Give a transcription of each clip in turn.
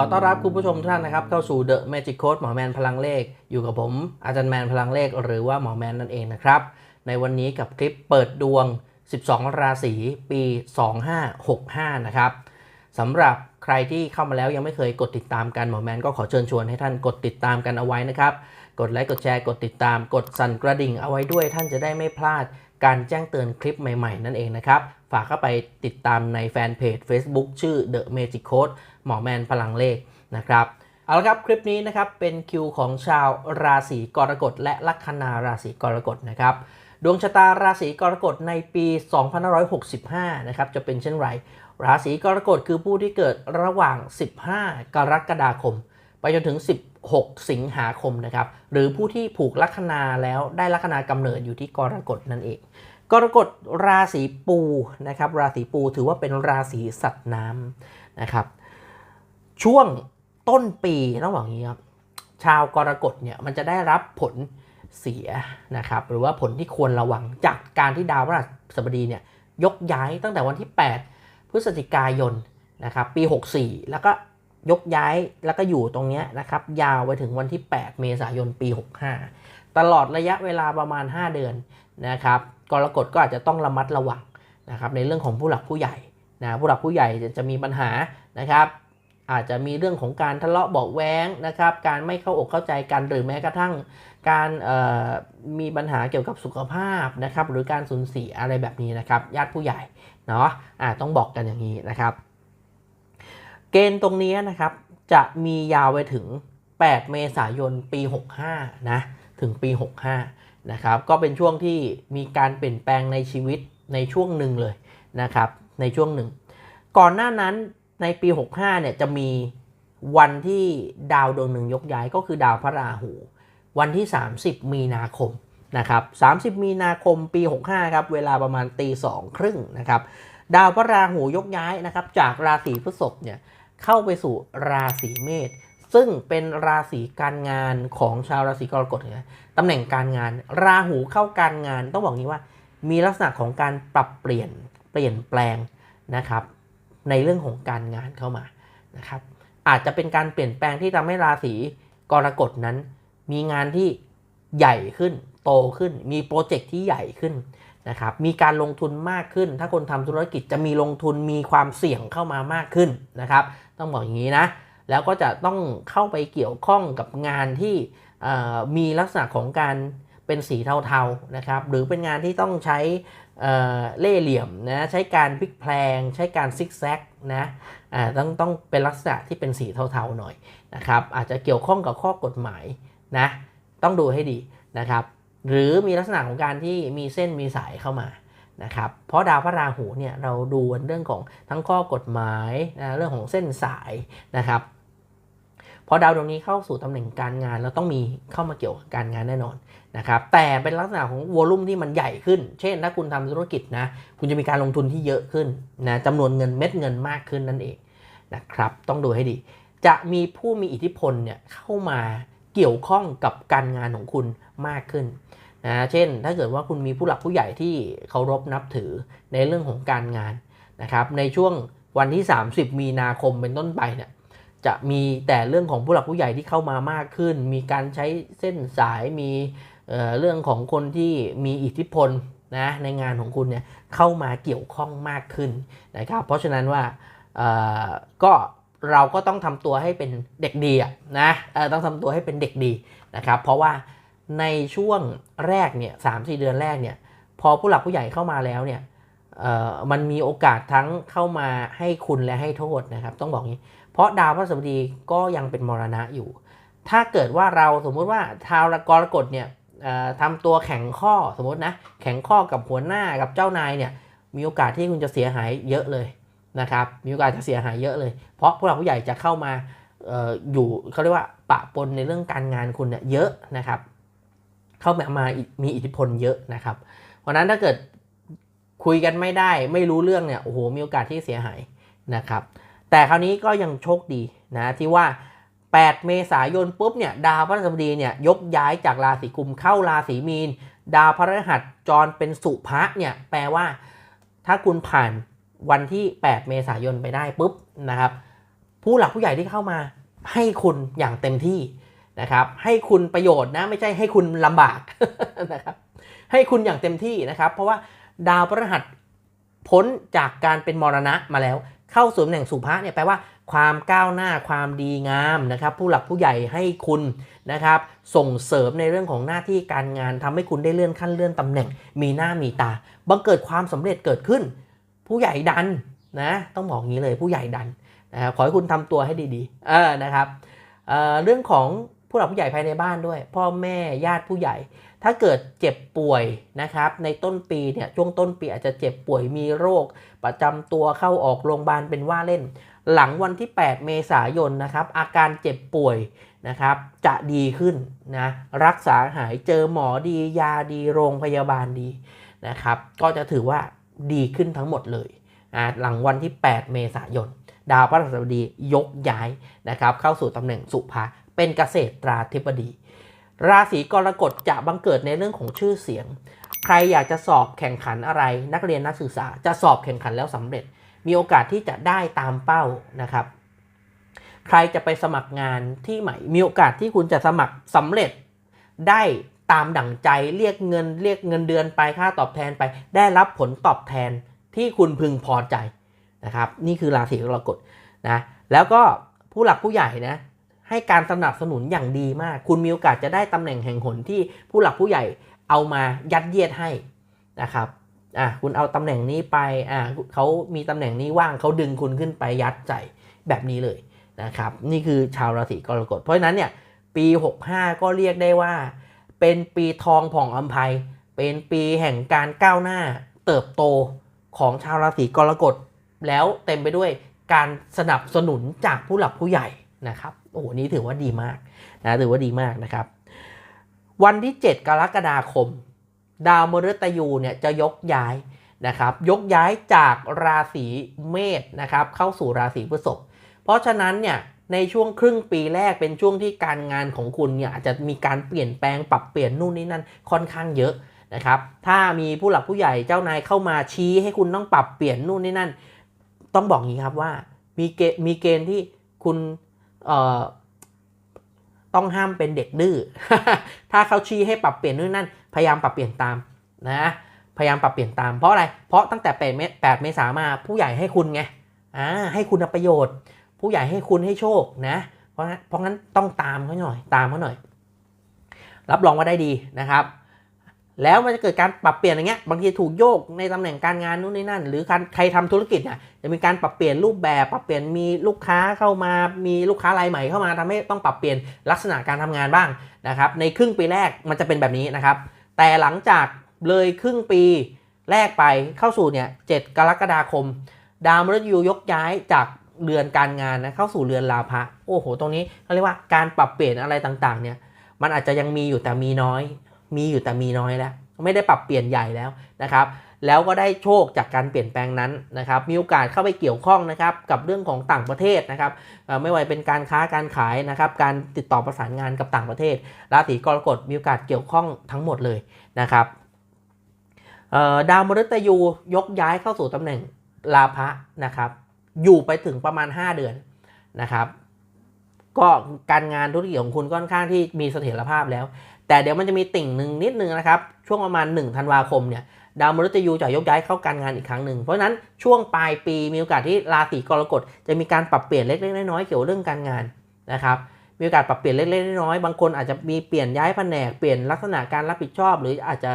ขอต้อนรับคุณผู้ชมทุกท่านนะครับ เข้าสู่ The Magic Code หมอแมนพลังเลข อยู่กับผมอาจารย์แมนพลังเลข หรือว่าหมอแมนนั่นเองนะครับ ในวันนี้กับคลิปเปิดดวง 12 ราศีปี 2565 นะครับสำหรับใครที่เข้ามาแล้วยังไม่เคยกดติดตามกันหมอแมนก็ขอเชิญชวนให้ท่านกดติดตามกันเอาไว้นะครับ กดไลค์กดแชร์กดติดตาม กดสั่นกระดิ่งเอาไว้ด้วยท่านจะได้ไม่พลาด การแจ้งเตือนคลิปใหม่ๆ นั่นเองนะครับ ฝากเข้าไปติดตามในแฟนเพจ Facebook ชื่อ The Magic Code หมอแมนพลังเลขนะครับเอาละครับคลิปนี้นะครับเป็นคิวของชาวราศีกรกฎและลัคนาราศีกรกฎนะครับดวงชะตาราศีกรกฎในปี 2565 นะครับจะเป็นเช่นไร ราศีกรกฎคือผู้ที่เกิดระหว่าง 15 กรกฎาคม ไปจนถึง 16 สิงหาคมนะครับ หรือผู้ที่ผูกลัคนาแล้วได้ลัคนากำเนิดอยู่ที่กรกฎนั่นเอง กรกฎราศีปูนะครับ ราศีปูถือว่าเป็นราศีสัตว์น้ำนะครับ ช่วงต้นปีต้องบอกอย่างนี้ครับชาวกรกฎเนี่ยมันจะได้รับผลเสียนะครับ หรือว่าผลที่ควรระวังจากการที่ดาวพฤหัสบดีเนี่ยยกย้ายตั้งแต่วันที่ 8 พฤศจิกายนนะครับปี 64 แล้วก็ ยกย้ายแล้วก็อยู่ตรงนี้นะครับ ยาวไปถึงวันที่ 8 เมษายนปี 65 ตลอดระยะเวลาประมาณ 5 เดือนนะครับกรกฎก็อาจจะต้องระมัดระวังนะครับในเรื่องของผู้หลักผู้ใหญ่นะผู้หลักผู้ใหญ่จะจะมีปัญหานะครับ อาจจะมีเรื่องของการทะเลาะเบาะแว้งนะครับ การไม่เข้าอกเข้าใจกันหรือแม้กระทั่ง การมีปัญหาเกี่ยวกับสุขภาพนะครับ หรือการสูญเสียอะไรแบบนี้นะครับ ญาติผู้ใหญ่เนาะะต้องบอกกันอย่างนี้นะครับ เกณฑ์ตรงนี้นะครับ จะมียาวไปถึง 8 เมษายนปี 65 นะ ถึงปี 65 นะครับ ก็เป็นช่วงที่มีการเปลี่ยนแปลงในชีวิตในช่วงหนึ่งเลยนะครับ ในช่วงหนึ่ง ก่อนหน้านั้นในปี 65 เนี่ยจะมีวันที่ดาวดวงหนึ่งยกย้ายก็คือดาวพระราหู วันที่ 30 มีนาคมนะครับ 30 มีนาคมปี 65 ครับ เวลาประมาณตีสองครึ่งนะครับ ดาวพระราหูยกย้ายนะครับจากราศีพฤษภเนี่ยเข้าไปสู่ราศีเมษซึ่งเป็นราศีการงานของชาวราศีกรกฎเนี่ยตำแหน่งการงาน ราหูเข้าการงานต้องบอกงี้ว่ามีลักษณะของการปรับเปลี่ยนเปลี่ยนแปลงนะครับ ในเรื่องของการงานเข้ามานะครับ อาจจะเป็นการเปลี่ยนแปลงที่ทำให้ราศีกรกฎนั้น มีงานที่ใหญ่ขึ้น โตขึ้น มีโปรเจกต์ที่ใหญ่ขึ้น นะครับมีการลงทุนมากขึ้น ถ้าคนทำธุรกิจจะมีลงทุนมีความเสี่ยงเข้ามามากขึ้นนะครับ ต้องบอกอย่างนี้นะ แล้วก็จะต้องเข้าไปเกี่ยวข้องกับงานที่มีลักษณะของการเป็นสีเทาๆนะครับ หรือเป็นงานที่ต้องใช้เล่เหลี่ยมนะใช้การพลิกแพลง ใช้การซิกแซกนะต้องต้องเป็นลักษณะที่เป็นสีเทาๆหน่อยนะครับ อาจจะเกี่ยวข้องกับข้อกฎหมายนะต้องดูให้ดีนะครับ หรือมีลักษณะของการที่มีเส้นมีสายเข้ามานะครับเพราะดาวพระราหูเนี่ยเราดูเรื่องของทั้งข้อกฎหมายนะเรื่องของเส้นสายนะครับพอดาวดวงนี้เข้าสู่ตำแหน่งการงานเราต้องมีเข้ามาเกี่ยวกับการงานแน่นอนนะครับแต่เป็นลักษณะของวอลุ่มที่มันใหญ่ขึ้น เช่น ถ้าคุณทำธุรกิจนะคุณจะมีการลงทุนที่เยอะขึ้นนะจำนวนเงินเม็ดเงินมากขึ้นนั่นเองนะครับต้องดูให้ดี จะมีผู้มีอิทธิพลเนี่ยเข้ามา เกี่ยวข้องกับการงานของคุณมากขึ้นนะเช่น ถ้าเกิดว่าคุณมีผู้หลักผู้ใหญ่ที่เคารพนับถือในเรื่องของการงานนะครับ ในช่วงวันที่ 30 มีนาคมเป็นต้นไปเนี่ยจะมีแต่เรื่องของผู้หลักผู้ใหญ่ที่เข้ามามากขึ้น มีการใช้เส้นสายมีเเรื่องของคนที่มีอิทธิพลนะในงานของคุณเนี่ยเข้ามาเกี่ยวข้องมากขึ้นนะครับ เพราะฉะนั้นว่าก็ เราก็ต้องทำตัวให้เป็นเด็กดีนะต้องทำตัวให้เป็นเด็กดีนะครับ เพราะว่าในช่วงแรกเนี่ยสามสี่เดือนแรกเนี่ย พอผู้หลักผู้ใหญ่เข้ามาแล้วเนี่ยมันมีโอกาสทั้งเข้ามาให้คุณและให้โทษนะครับ ต้องบอกงี้ เพราะดาวพระสบดีก็ยังเป็นมรณะอยู่ ถ้าเกิดว่าเราสมมุติว่าชาวกรกฎเนี่ยทำตัวแข็งข้อสมมตินะแข็งข้อกับหัวหน้ากับเจ้านายเนี่ยมีโอกาสที่คุณจะเสียหายเยอะเลย นะครับมีโอกาสจะเสียหายเยอะเลย เพราะผู้หลักผู้ใหญ่จะเข้ามาอออยู่เขาเรียกว่าปะปนในเรื่องการงานคุณเนี่ยเยอะนะครับ เข้ามามามีอิทธิพลเยอะนะครับ เพราะนั้นถ้าเกิดคุยกันไม่ได้ไม่รู้เรื่องเนี่ยโอ้โหมีโอกาสที่เสียหายนะครับ แต่คราวนี้ก็ยังโชคดีนะที่ว่า 8 เมษายนปุ๊บเนี่ยดาวพระฤหัสบดีเนี่ยยกย้ายจากราศีกุมเข้าราศีมีน ดาวพระฤหัสจรเป็นสุภะเนี่ยแปลว่า ถ้าคุณผ่าน วันที่ 8 เมษายนไปได้ปุ๊บนะครับ ผู้หลักผู้ใหญ่ที่เข้ามาให้คุณอย่างเต็มที่นะครับ ให้คุณประโยชน์นะไม่ใช่ให้คุณลำบากนะครับ ให้คุณอย่างเต็มที่นะครับ เพราะว่าดาวพฤหัสพ้นจากการเป็นมรณะมาแล้ว เข้าสู่ตำแหน่งสุภะเนี่ยแปลว่าความก้าวหน้าความดีงามนะครับ ผู้หลักผู้ใหญ่ให้คุณนะครับ ส่งเสริมในเรื่องของหน้าที่การงานทำให้คุณได้เลื่อนขั้นเลื่อนตำแหน่ง มีหน้ามีตาบังเกิดความสำเร็จเกิดขึ้น ผู้ใหญ่ดันนะต้องบอกงี้เลยผู้ใหญ่ดันนะขอให้คุณทำตัวให้ดีๆเออนะครับเเรื่องของผู้หลักผู้ใหญ่ภายในบ้านด้วย พ่อแม่ญาติผู้ใหญ่ ถ้าเกิดเจ็บป่วยนะครับในต้นปีเนี่ยช่วงต้นปีอาจจะเจ็บป่วยมีโรค ประจำตัวเข้าออกโรงพยาบาลเป็นว่าเล่น หลังวันที่ 8 เมษายนนะครับอาการเจ็บป่วยนะครับจะดีขึ้นนะรักษาหายเจอหมอดียาดีโรงพยาบาลดีนะครับก็จะถือว่า ดีขึ้นทั้งหมดเลยนะหลังวันที่ 8 เมษายน ดาวพฤหัสบดียกย้ายนะครับเข้าสู่ตำแหน่งสุภาเป็นเกษตราธิบดี ราศีกรกฎจะบังเกิดในเรื่องของชื่อเสียง ใครอยากจะสอบแข่งขันอะไร นักเรียนนักศึกษาจะสอบแข่งขันแล้วสำเร็จ มีโอกาสที่จะได้ตามเป้านะครับ ใครจะไปสมัครงานที่ใหม่ มีโอกาสที่คุณจะสมัครสำเร็จได้ ตามดั่งใจเรียกเงินเรียกเงินเดือนไปค่าตอบแทนไป ได้รับผลตอบแทนที่คุณพึงพอใจนะครับ นี่คือราศีกรกฎนะแล้วก็ผู้หลักผู้ใหญ่นะให้การสนับสนุนอย่างดีมาก คุณมีโอกาสจะได้ตำแหน่งแห่งหนที่ผู้หลักผู้ใหญ่เอามายัดเยียดให้นะครับอะคุณเอาตำแหน่งนี้ไปอะเขามีตำแหน่งนี้ว่างเขาดึงคุณขึ้นไปยัดใจแบบนี้เลยนะครับ นี่คือชาวราศีกรกฎเพราะฉะนั้นเนี่ยปี 65 ก็เรียกได้ว่า เป็นปีทองผ่องอัมภัย เป็นปีแห่งการก้าวหน้าเติบโตของชาวราศีกรกฎ แล้วเต็มไปด้วยการสนับสนุนจากผู้หลักผู้ใหญ่นะครับ โอ้โหนี่ถือว่าดีมากนะถือว่าดีมากนะครับ วันที่ 7 กรกฎาคม ดาวมฤตยูเนี่ยจะยกย้ายนะครับ ยกย้ายจากราศีเมษนะครับเข้าสู่ราศีพฤษภเพราะฉะนั้นเนี่ย ในช่วงครึ่งปีแรกเป็นช่วงที่การงานของคุณเนี่ยอาจจะมีการเปลี่ยนแปลงปรับเปลี่ยนนู่นนี่นั่นค่อนข้างเยอะนะครับถ้ามีผู้หลักผู้ใหญ่เจ้านายเข้ามาชี้ให้คุณต้องปรับเปลี่ยนนู่นนี่นั่น ต้องบอกงี้ครับว่ามีเกณฑ์มีเกณฑ์ที่คุณต้องห้ามเป็นเด็กดื้อถ้าเขาชี้ให้ปรับเปลี่ยนนู่นนั่น พยายามปรับเปลี่ยนตามนะพยายามปรับเปลี่ยนตามเพราะอะไร เพราะตั้งแต่8เมษ8เมษามาผู้ใหญ่ให้คุณไงอ่าให้คุณประโยชน์ ผู้ใหญ่ให้คุณให้โชคนะ เพราะเพราะงั้นต้องตามเขาหน่อย ตามเขาหน่อย รับรองว่าได้ดีนะครับ แล้วมันจะเกิดการปรับเปลี่ยนอย่างเงี้ย บางทีถูกโยกในตำแหน่งการงานนู่นนี่นั่น หรือใครทำธุรกิจเนี่ยจะมีการปรับเปลี่ยนรูปแบบ ปรับเปลี่ยนมีลูกค้าเข้ามา มีลูกค้ารายใหม่เข้ามาทำให้ต้องปรับเปลี่ยนลักษณะการทำงานบ้างนะครับ ในครึ่งปีแรกมันจะเป็นแบบนี้นะครับ แต่หลังจากเลยครึ่งปีแรกไปเข้าสู่เนี่ยเกรกฎาคม ดาวมฤตยูยกย้ายจาก เรือนการงานนะเข้าสู่เรือนลาภะโอ้โห ตรงนี้เขาเรียกว่าการปรับเปลี่ยนอะไรต่างๆ เนี่ย มันอาจจะยังมีอยู่แต่มีน้อย มีอยู่แต่มีน้อยแล้ว ไม่ได้ปรับเปลี่ยนใหญ่แล้วนะครับ แล้วก็ได้โชคจากการเปลี่ยนแปลงนั้นนะครับ มีโอกาสเข้าไปเกี่ยวข้องนะครับกับเรื่องของต่างประเทศนะครับเอ่ไม่ว่าเป็นการค้าการขายนะครับการติดต่อประสานงานกับต่างประเทศ ราศีกรกฎมีโอกาสเกี่ยวข้องทั้งหมดเลยนะครับดาวมฤตยูยกย้ายเข้าสู่ตำแหน่งลาภะนะครับ อยู่ไปถึงประมาณ 5 เดือนนะครับ ก็การงานธุรกิจของคุณค่อนข้างที่มีเสถียรภาพแล้ว แต่เดี๋ยวมันจะมีติ่งหนึ่งนิดนึงนะครับ ช่วงประมาณ1ธันวาคมเนี่ยดาวมฤตยูจะยกย้ายเข้าการงานอีกครั้งหนึ่ง เพราะฉะนั้นช่วงปลายปีมีโอกาสที่ราศีกรกฎจะมีการปรับเปลี่ยนเล็กๆน้อยๆเกี่ยวเรื่องการงานนะครับ มีโอกาสปรับเปลี่ยนเล็กๆน้อยๆบางคนอาจจะมีเปลี่ยนย้ายแผนกเปลี่ยนลักษณะการรับผิดชอบ หรืออาจจะ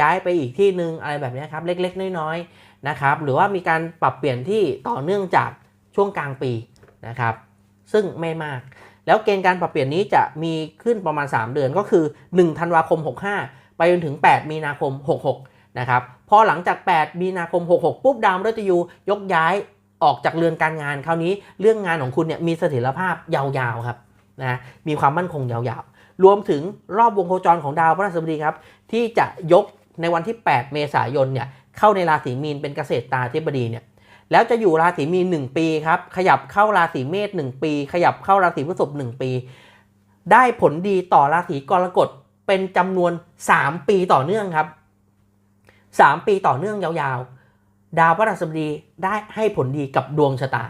ย้ายไปอีกที่หนึ่งอะไรแบบนี้ครับเล็กๆ น้อยๆนะครับหรือว่ามีการปรับเปลี่ยนที่ต่อเนื่องจากช่วงกลางปีนะครับซึ่งไม่มาก แล้วเกณฑ์การปรับเปลี่ยนนี้จะมีขึ้นประมาณ 3 เดือนก็คือ1ธันวาคม 65 ไปจนถึง 8 มีนาคม 66นะครับพอหลังจาก 8 มีนาคม 66 ปุ๊บดาวมฤตยูยกย้ายออกจากเรือนการงานคราวนี้เรื่องงานของคุณเนี่ยมีเสถียรภาพยาวๆครับนะมีความมั่นคงยาวๆ รวมถึงรอบวงโคจรของดาวพฤหัสบดีครับ ที่จะยกในวันที่ 8 เมษายนเนี่ยเข้าในราศีมีนเป็นเกษตรตาธิบดีเนี่ยแล้วจะอยู่ราศีมีน 1 ปีครับ ขยับเข้าราศีเมษ1ปี ขยับเข้าราศีพฤษภ1ปี ได้ผลดีต่อราศีกรกฎเป็นจำนวน 3 ปีต่อเนื่องครับ 3 ปีต่อเนื่องยาวๆ ดาวพฤหัสบดีได้ให้ผลดีกับดวงชะตา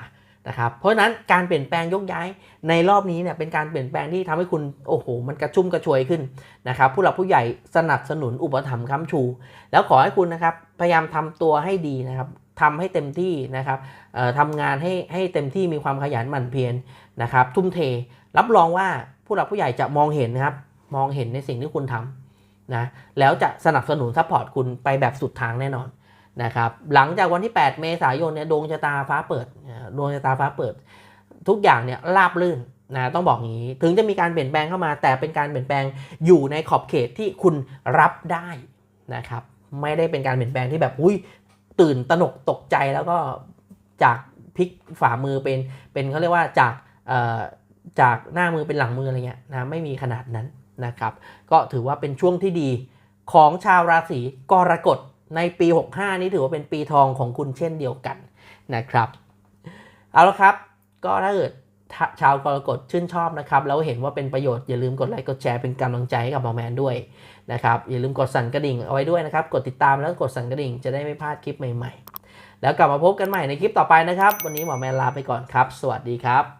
นะครับเพราะฉะนั้นการเปลี่ยนแปลงยกย้ายในรอบนี้เนี่ยเป็นการเปลี่ยนแปลงที่ทำให้คุณโอ้โหมันกระชุ่มกระชวยขึ้นนะครับผู้หลักผู้ใหญ่สนับสนุนอุปถัมภ์ค้ำชู แล้วขอให้คุณนะครับพยายามทำตัวให้ดีนะครับทำให้เต็มที่นะครับทำงานให้ให้เต็มที่มีความขยันหมั่นเพียรนะครับ ทุ่มเท รับรองว่าผู้หลักผู้ใหญ่จะมองเห็นนะครับ มองเห็นในสิ่งที่คุณทำนะแล้วจะสนับสนุนซัพพอร์ตคุณไปแบบสุดทางแน่นอน นะครับหลังจากวันที่ 8 เมษายนเนี่ยดวงชะตาฟ้าเปิดดวงชะตาฟ้าเปิด ทุกอย่างเนี่ยราบลื่นนะต้องบอกงี้ถึงจะมีการเปลี่ยนแปลงเข้ามา แต่เป็นการเปลี่ยนแปลงอยู่ในขอบเขตที่คุณรับได้นะครับไม่ได้เป็นการเปลี่ยนแปลงที่แบบอุ้ยตื่นตระหนกตกใจแล้วก็จากพลิกฝ่ามือเป็นเป็นเขาเรียกว่าจากจากหน้ามือเป็นหลังมืออะไรเงี้ยนะไม่มีขนาดนั้นนะครับ ก็ถือว่าเป็นช่วงที่ดีของชาวราศีกรกฎ ในปี 65 นี้ถือว่าเป็นปีทองของคุณเช่นเดียวกันนะครับ เอาละครับ ก็ถ้าเกิดชาวกรกฎชื่นชอบนะครับ แล้วเห็นว่าเป็นประโยชน์ อย่าลืมกดไลค์กดแชร์เป็นกำลังใจให้กับหมอแมนด้วยนะครับ อย่าลืมกดสั่นกระดิ่งเอาไว้ด้วยนะครับ กดติดตามแล้วกดสั่นกระดิ่งจะได้ไม่พลาดคลิปใหม่ๆ แล้วกลับมาพบกันใหม่ในคลิปต่อไปนะครับ วันนี้หมอแมนลาไปก่อนครับ สวัสดีครับ